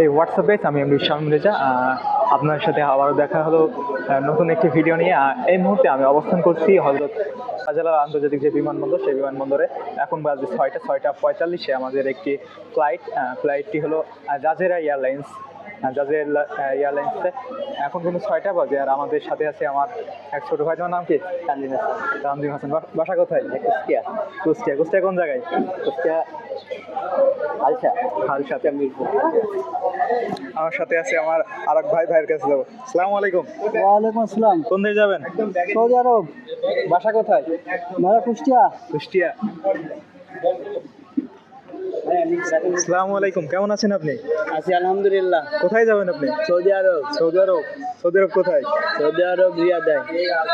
এই হোয়াটসঅ্যাপ আমি আমি শামিম রেজা আপনার সাথে আবারও দেখা হলো নতুন একটি ভিডিও নিয়ে। এই মুহূর্তে আমি অবস্থান করছি হজরত শাহজালাল আন্তর্জাতিক যে বিমানবন্দর, সেই বিমানবন্দরে। এখন বাজে ছয়টা ছয়টা পঁয়তাল্লিশে আমাদের একটি ফ্লাইট ফ্লাইটটি হলো জাজেরা এয়ারলাইন্স। জাজের এয়ারলাইন্সে। এখন কিন্তু ছয়টা বাজে আর আমাদের সাথে আছে আমার এক ছোট ভাই তোমার নাম কি? তানজিম হাসান। তানজিম হাসান। বাসা কোথায়? কুষ্টিয়া। কুষ্টিয়া। কুষ্টিয়া কোন জায়গায়? কুষ্টিয়া হালসা হালসা মিরপুর। আমার সাথে আছে আমার আরেক ভাই ভাইয়ের কাছে যাব। সালামু আলাইকুম। ওয়ালাইকুম আসসালাম। কোন দিকে যাবেন? Saudi Arab. বাসা কোথায়? মারা কুষ্টিয়া। কুষ্টিয়া। আসসালামু আলাইকুম। কেমন আছেন আপনি? আছি আলহামদুলিল্লাহ। কোথায় যাবেন আপনি? Saudi Arab. Saudi Arab. Saudi Arab কোথায়? সৌদি আরব রিয়াদায়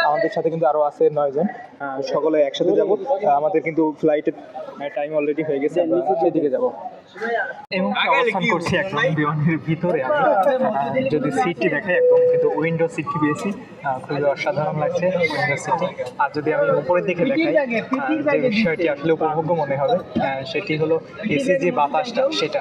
আমাদের সাথে কিন্তু আরও আছে নয়জন। আহ, সকলে একসাথে যাব। আমাদের কিন্তু ফ্লাইটের টাইম অলরেডি হয়ে গেছে। আমরা সেদিকে যাব। এবং অবস্থান করছি একদম বিমানের ভিতরে যদি সিটটি দেখাই একদম কিন্তু উইন্ডো সিটটি পেয়েছি। খুবই অসাধারণ লাগছে উইন্ডো সিটটি আর যদি আমি উপরের দিকে দেখাই যে বিষয়টি আসলে উপভোগ্য মনে হবে সেটি হলো এসি যে বাতাসটা সেটা।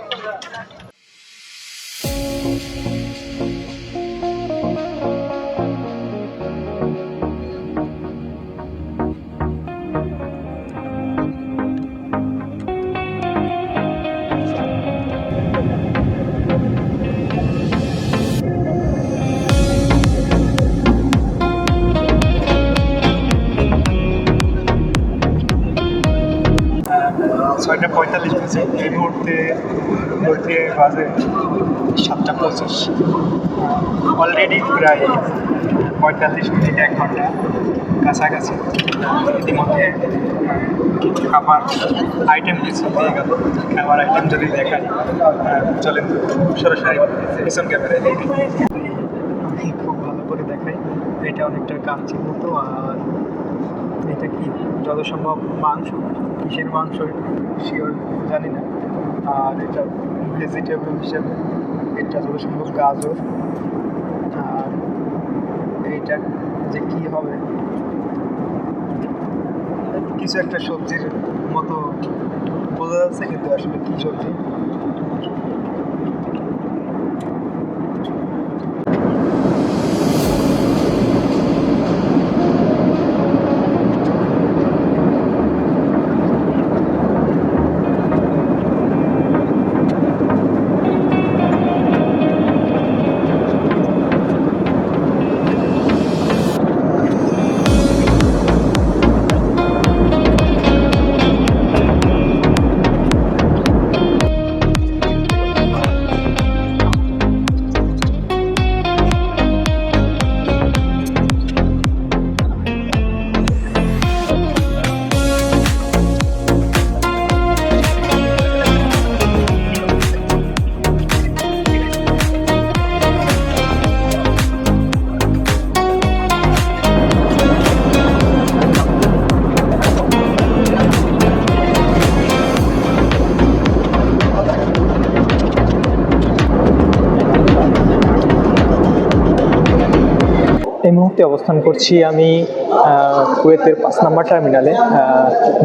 ছয়টা পঁয়তাল্লিশ বাজে এই মুহূর্তে বলতে বাজে সাতটা পঁচিশ। অলরেডি প্রায় পঁয়তাল্লিশ মিনিট, এক ঘণ্টা কাছাকাছি। ইতিমধ্যে খাবার আইটেম কিছু দিয়ে গেল। খাবার আইটেম যদি দেখাই চলেন সরাসরি পিছন ক্যামেরায় খুব ভালো করে দেখাই, এটা অনেকটা কাঞ্চির মতো আর এটা কি যত সম্ভব মাংস? কিসের মাংস শিওর জানি না। আর এটা ভেজিটেবল হিসেবে এটা যত সম্ভব গাজর। আর এইটা যে কি হবে? কিছু একটা সবজির মতো বোঝা যাচ্ছে কিন্তু আসলে কি সবজি। এই মুহূর্তে অবস্থান করছি আমি কুয়েতের পাঁচ নাম্বার টার্মিনালে।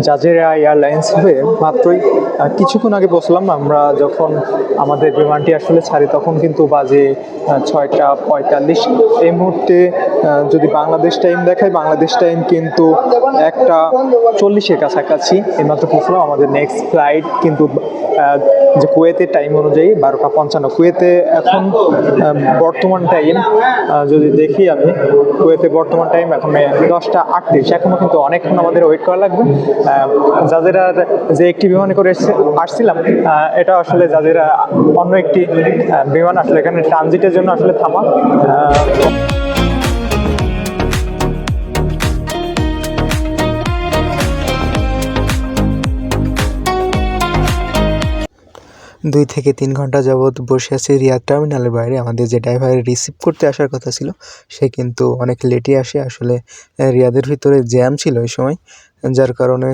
জাজেরা এয়ারলাইন্স হয়ে মাত্রই কিছুক্ষণ আগে বসলাম আমরা যখন আমাদের বিমানটি আসলে ছাড়ি, তখন কিন্তু বাজে ছয়টা পঁয়তাল্লিশ। এই মুহূর্তে যদি বাংলাদেশ টাইম দেখায় বাংলাদেশ টাইম কিন্তু একটা চল্লিশের কাছাকাছি। এইমাত্র পৌঁছলাম আমাদের নেক্সট ফ্লাইট কিন্তু যে কুয়েতের টাইম অনুযায়ী বারোটা পঞ্চান্ন। কুয়েতে এখন বর্তমান টাইম যদি দেখি আমি, কুয়েতে বর্তমান টাইম এখন দশটা আটত্রিশ। এখনও কিন্তু অনেকক্ষণ আমাদের ওয়েট করা লাগবে। জাজেরার যে একটি বিমানে করে এসছে- আসছিলাম এটা আসলে জাজেরা অন্য একটি বিমান আসলে এখানে ট্রানজিটের জন্য আসলে থামা। দুই থেকে তিন ঘণ্টা যাবৎ বসে আছি রিয়াদ টার্মিনালের বাইরে। আমাদের যে ড্রাইভার রিসিভ করতে আসার কথা ছিল, সে কিন্তু অনেক লেটে আসে। আসলে রিয়াদের ভিতরে জ্যাম ছিল ওই সময়, যার কারণে